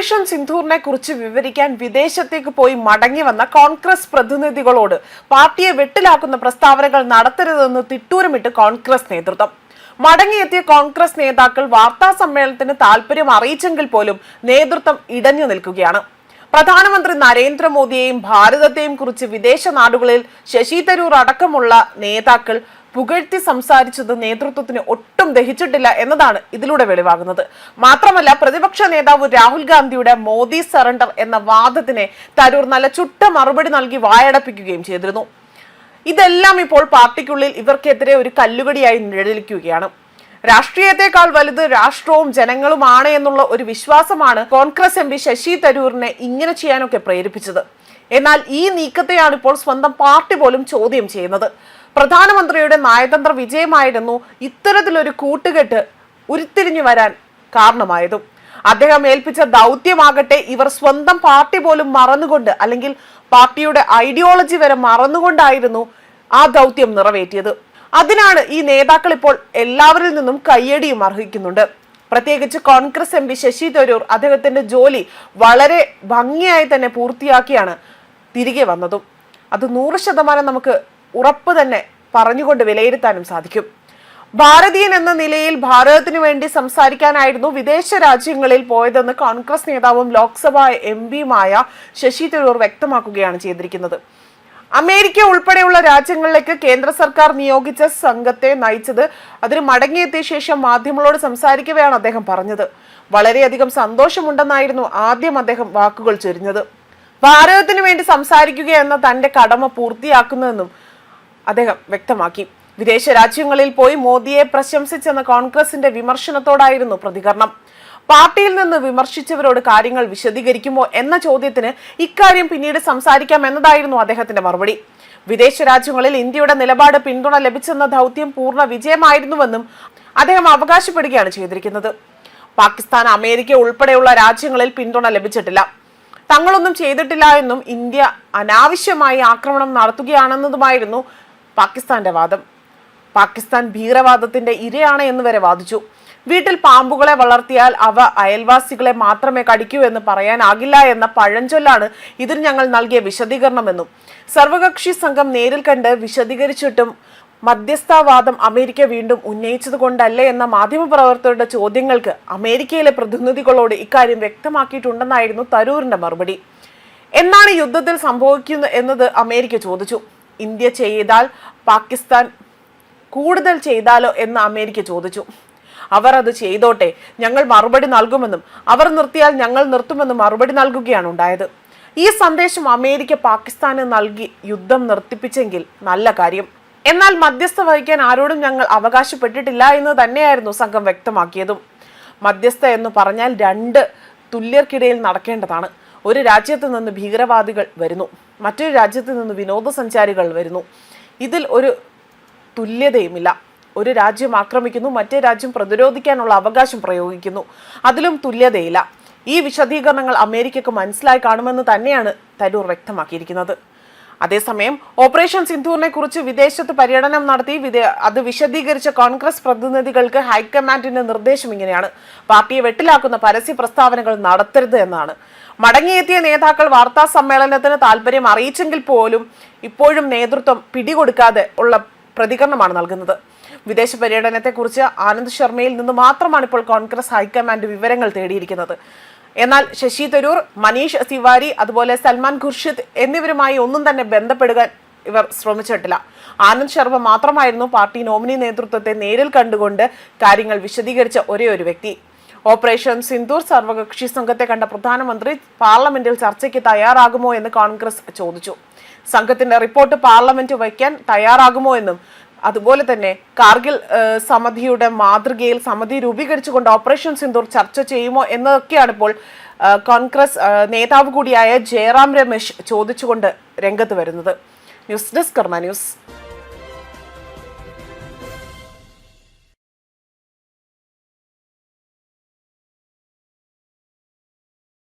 Operation സിന്ധൂറിനെ കുറിച്ച് വിവരിക്കാൻ വിദേശത്തേക്ക് പോയി മടങ്ങി വന്ന കോൺഗ്രസ് പ്രതിനിധികളോട് പാർട്ടിയെ വെട്ടിലാക്കുന്ന പ്രസ്താവനകൾ നടത്തരുതെന്ന് തിട്ടൂരമിട്ട് കോൺഗ്രസ് നേതൃത്വം. മടങ്ങിയെത്തിയ കോൺഗ്രസ് നേതാക്കൾ വാർത്താ സമ്മേളനത്തിന് താല്പര്യം അറിയിച്ചെങ്കിൽ പോലും നേതൃത്വം ഇടഞ്ഞു നിൽക്കുകയാണ്. പ്രധാനമന്ത്രി നരേന്ദ്രമോദിയെയും ഭാരതത്തെയും കുറിച്ച് വിദേശ നാടുകളിൽ ശശി തരൂർ അടക്കമുള്ള നേതാക്കൾ പുകഴ്ത്തി സംസാരിച്ചത് നേതൃത്വത്തിന് ഒട്ടും ദഹിച്ചിട്ടില്ല എന്നതാണ് ഇതിലൂടെ വെളിവാകുന്നത്. മാത്രമല്ല പ്രതിപക്ഷ നേതാവ് രാഹുൽ ഗാന്ധിയുടെ മോദി സറണ്ടർ എന്ന വാദത്തിനെ തരൂർ നല്ല ചുട്ട മറുപടി നൽകി വായടപ്പിക്കുകയും ചെയ്തിരുന്നു. ഇതെല്ലാം ഇപ്പോൾ പാർട്ടിക്കുള്ളിൽ ഇവർക്കെതിരെ ഒരു കല്ലുകടിയായി നിഴലിക്കുകയാണ്. രാഷ്ട്രീയത്തെക്കാൾ വലുത് രാഷ്ട്രവും ജനങ്ങളുമാണ് എന്നുള്ള ഒരു വിശ്വാസമാണ് കോൺഗ്രസ് എം പി ശശി തരൂരിനെ ഇങ്ങനെ ചെയ്യാനൊക്കെ പ്രേരിപ്പിച്ചത്. എന്നാൽ ഈ നീക്കത്തെയാണ് ഇപ്പോൾ സ്വന്തം പാർട്ടി പോലും ചോദ്യം ചെയ്യുന്നത്. പ്രധാനമന്ത്രിയുടെ നയതന്ത്ര വിജയമായിരുന്നു ഇത്തരത്തിലൊരു കൂട്ടുകെട്ട് ഉരുത്തിരിഞ്ഞു വരാൻ കാരണമായതും. അദ്ദേഹം ഏൽപ്പിച്ച ദൗത്യമാകട്ടെ ഇവർ സ്വന്തം പാർട്ടി പോലും മറന്നുകൊണ്ട് അല്ലെങ്കിൽ പാർട്ടിയുടെ ഐഡിയോളജി വരെ മറന്നുകൊണ്ടായിരുന്നു ആ ദൗത്യം നിറവേറ്റിയത്. അതിനാണ് ഈ നേതാക്കൾ ഇപ്പോൾ എല്ലാവരിൽ നിന്നും കയ്യടിയും അർഹിക്കുന്നുണ്ട്. പ്രത്യേകിച്ച് കോൺഗ്രസ് എം പി ശശി തരൂർ അദ്ദേഹത്തിന്റെ ജോലി വളരെ ഭംഗിയായി തന്നെ പൂർത്തിയാക്കിയാണ് തിരികെ വന്നതും. അത് നൂറ് ശതമാനം നമുക്ക് ഉറപ്പ് തന്നെ പറഞ്ഞുകൊണ്ട് വിലയിരുത്താനും സാധിക്കും. ഭാരതീയൻ എന്ന നിലയിൽ ഭാരതത്തിനു വേണ്ടി സംസാരിക്കാനായിരുന്നു വിദേശ രാജ്യങ്ങളിൽ പോയതെന്ന് കോൺഗ്രസ് നേതാവും ലോക്സഭാ എം പിയുമായ ശശി തരൂർ വ്യക്തമാക്കുകയാണ് ചെയ്തിരിക്കുന്നത്. അമേരിക്ക ഉൾപ്പെടെയുള്ള രാജ്യങ്ങളിലേക്ക് കേന്ദ്ര സർക്കാർ നിയോഗിച്ച സംഘത്തെ നയിച്ചത് അതിന് മടങ്ങിയെത്തിയ ശേഷം മാധ്യമങ്ങളോട് സംസാരിക്കവെയാണ് അദ്ദേഹം പറഞ്ഞത്. വളരെയധികം സന്തോഷമുണ്ടെന്നായിരുന്നു ആദ്യം അദ്ദേഹം വാക്കുകൾ ചൊരിഞ്ഞത്. ഭാരതത്തിന് വേണ്ടി സംസാരിക്കുക എന്ന തന്റെ കടമ പൂർത്തിയാക്കുന്നതെന്നും അദ്ദേഹം വ്യക്തമാക്കി. വിദേശ രാജ്യങ്ങളിൽ പോയി മോദിയെ പ്രശംസിച്ചെന്ന കോൺഗ്രസിന്റെ വിമർശനത്തോടായിരുന്നു പ്രതികരണം. പാർട്ടിയിൽ നിന്ന് വിമർശിച്ചവരോട് കാര്യങ്ങൾ വിശദീകരിക്കുമോ എന്ന ചോദ്യത്തിന് ഇക്കാര്യം പിന്നീട് സംസാരിക്കാം എന്നതായിരുന്നു അദ്ദേഹത്തിന്റെ മറുപടി. വിദേശ രാജ്യങ്ങളിൽ ഇന്ത്യയുടെ നിലപാട് പിന്തുണ ലഭിച്ചെന്ന ദൗത്യം പൂർണ വിജയമായിരുന്നുവെന്നും അദ്ദേഹം അവകാശപ്പെടുകയാണ് ചെയ്തിരിക്കുന്നത്. പാകിസ്ഥാൻ അമേരിക്ക ഉൾപ്പെടെയുള്ള രാജ്യങ്ങളിൽ പിന്തുണ ലഭിച്ചിട്ടില്ല. തങ്ങളൊന്നും ചെയ്തിട്ടില്ല എന്നും ഇന്ത്യ അനാവശ്യമായി ആക്രമണം നടത്തുകയാണെന്നതുമായിരുന്നു പാകിസ്ഥാന്റെ വാദം. പാകിസ്ഥാൻ ഭീകരവാദത്തിന്റെ ഇരയാണ് എന്ന് വരെ വാദിച്ചു. വീട്ടിൽ പാമ്പുകളെ വളർത്തിയാൽ അവ അയൽവാസികളെ മാത്രമേ കടിക്കൂ എന്ന് പറയാനാകില്ല എന്ന പഴഞ്ചൊല്ലാണ് ഇതിന് ഞങ്ങൾ നൽകിയ വിശദീകരണമെന്നും. സർവകക്ഷി സംഘം നേരിൽ കണ്ട് വിശദീകരിച്ചിട്ടും മധ്യസ്ഥാവാദം അമേരിക്ക വീണ്ടും ഉന്നയിച്ചത് കൊണ്ടല്ലേ എന്ന മാധ്യമപ്രവർത്തകരുടെ ചോദ്യങ്ങൾക്ക് അമേരിക്കയിലെ പ്രതിനിധികളോട് ഇക്കാര്യം വ്യക്തമാക്കിയിട്ടുണ്ടെന്നായിരുന്നു തരൂരിന്റെ മറുപടി. എന്നാണ് യുദ്ധത്തിൽ സംഭവിക്കുന്നത് എന്നത് അമേരിക്ക ചോദിച്ചു. ഇന്ത്യ ചെയ്താൽ പാകിസ്ഥാൻ കൂടുതൽ ചെയ്താലോ എന്ന് അമേരിക്ക ചോദിച്ചു. അവർ അത് ചെയ്തോട്ടെ ഞങ്ങൾ മറുപടി നൽകുമെന്നും അവർ നിർത്തിയാൽ ഞങ്ങൾ നിർത്തുമെന്നും മറുപടി നൽകുകയാണ് ഉണ്ടായത്. ഈ സന്ദേശം അമേരിക്ക പാകിസ്ഥാന് നൽകി യുദ്ധം നിർത്തിപ്പിച്ചെങ്കിൽ നല്ല കാര്യം. എന്നാൽ മധ്യസ്ഥ വഹിക്കാൻ ആരോടും ഞങ്ങൾ അവകാശപ്പെട്ടിട്ടില്ല എന്ന് തന്നെയായിരുന്നു സംഘം വ്യക്തമാക്കിയതും. മധ്യസ്ഥ എന്ന് പറഞ്ഞാൽ രണ്ട് തുല്യർക്കിടയിൽ നടക്കേണ്ടതാണ്. ഒരു രാജ്യത്ത് നിന്ന് ഭീകരവാദികൾ വരുന്നു. മറ്റൊരു രാജ്യത്ത് നിന്ന് വിനോദസഞ്ചാരികൾ വരുന്നു. ഇതിൽ ഒരു തുല്യതയുമില്ല. ഒരു രാജ്യം ആക്രമിക്കുന്നു മറ്റേ രാജ്യം പ്രതിരോധിക്കാനുള്ള അവകാശം പ്രയോഗിക്കുന്നു. അതിലും തുല്യതയില്ല. ഈ വിശദീകരണങ്ങൾ അമേരിക്കക്ക് മനസ്സിലായി കാണുമെന്ന് തന്നെയാണ് തരൂർ വ്യക്തമാക്കിയിരിക്കുന്നത്. അതേസമയം ഓപ്പറേഷൻ സിന്ധൂറിനെ കുറിച്ച് വിദേശത്ത് പര്യടനം നടത്തി അത് വിശദീകരിച്ച കോൺഗ്രസ് പ്രതിനിധികൾക്ക് ഹൈക്കമാൻഡിന്റെ നിർദ്ദേശം ഇങ്ങനെയാണ്. പാർട്ടിയെ വെട്ടിലാക്കുന്ന പരസ്യ പ്രസ്താവനകൾ നടത്തരുത് എന്നാണ്. മടങ്ങിയെത്തിയ നേതാക്കൾ വാർത്താ സമ്മേളനത്തിന് താല്പര്യം അറിയിച്ചെങ്കിൽ പോലും ഇപ്പോഴും നേതൃത്വം പിടികൊടുക്കാതെ ഉള്ള പ്രതികരണമാണ് നൽകുന്നത്. വിദേശ പര്യടനത്തെക്കുറിച്ച് ആനന്ദ് ശർമ്മയിൽ നിന്ന് മാത്രമാണ് ഇപ്പോൾ കോൺഗ്രസ് ഹൈക്കമാൻഡ് വിവരങ്ങൾ തേടിയിരിക്കുന്നത്. എന്നാൽ ശശി തരൂർ മനീഷ് തിവാരി അതുപോലെ സൽമാൻ ഖുർഷിദ് എന്നിവരുമായി ഒന്നും തന്നെ ബന്ധപ്പെടുക ഇവർ ശ്രമിച്ചിട്ടില്ല. ആനന്ദ് ശർമ്മ മാത്രമായിരുന്നു പാർട്ടി നോമിനി നേതൃത്വത്തെ നേരിൽ കണ്ടുകൊണ്ട് കാര്യങ്ങൾ വിശദീകരിച്ച ഒരേ ഒരു വ്യക്തി. ഓപ്പറേഷൻ സിന്ദൂർ സർവകക്ഷി സംഘത്തെ കണ്ട പ്രധാനമന്ത്രി പാർലമെന്റിൽ ചർച്ചയ്ക്ക് തയ്യാറാകുമോ എന്ന് കോൺഗ്രസ് ചോദിച്ചു. സംഘത്തിന്റെ റിപ്പോർട്ട് പാർലമെന്റ് വയ്ക്കാൻ തയ്യാറാകുമോ എന്നും അതുപോലെ തന്നെ കാർഗിൽ സമിതിയുടെ മാതൃകയിൽ സമിതി രൂപീകരിച്ചുകൊണ്ട് ഓപ്പറേഷൻ സിന്ദൂർ ചർച്ച ചെയ്യുമോ എന്നതൊക്കെയാണ് ഇപ്പോൾ കോൺഗ്രസ് നേതാവ് കൂടിയായ ജയറാം രമേശ് ചോദിച്ചുകൊണ്ട് രംഗത്ത് വരുന്നത്. News desk Karma News.